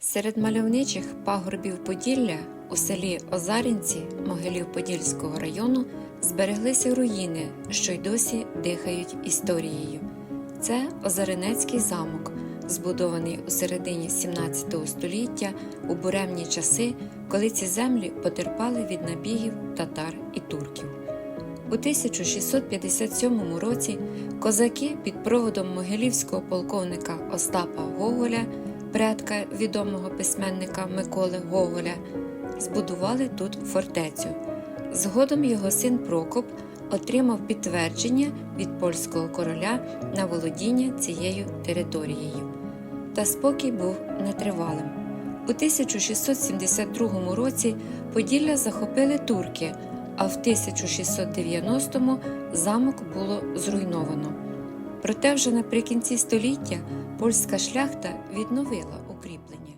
Серед мальовничих пагорбів Поділля у селі Озарінці Могилів Подільського району збереглися руїни, що й досі дихають історією. Це Озаринецький замок, збудований у середині 17 століття у буремні часи, коли ці землі потерпали від набігів татар і турків. У 1657 році козаки під проводом могилівського полковника Остапа Гоголя, предка відомого письменника Миколи Гоголя, збудували тут фортецю. Згодом його син Прокоп отримав підтвердження від польського короля на володіння цією територією. Та спокій був нетривалим. У 1672 році Поділля захопили турки, а в 1690-му замок було зруйновано. Проте вже наприкінці століття польська шляхта відновила укріплення.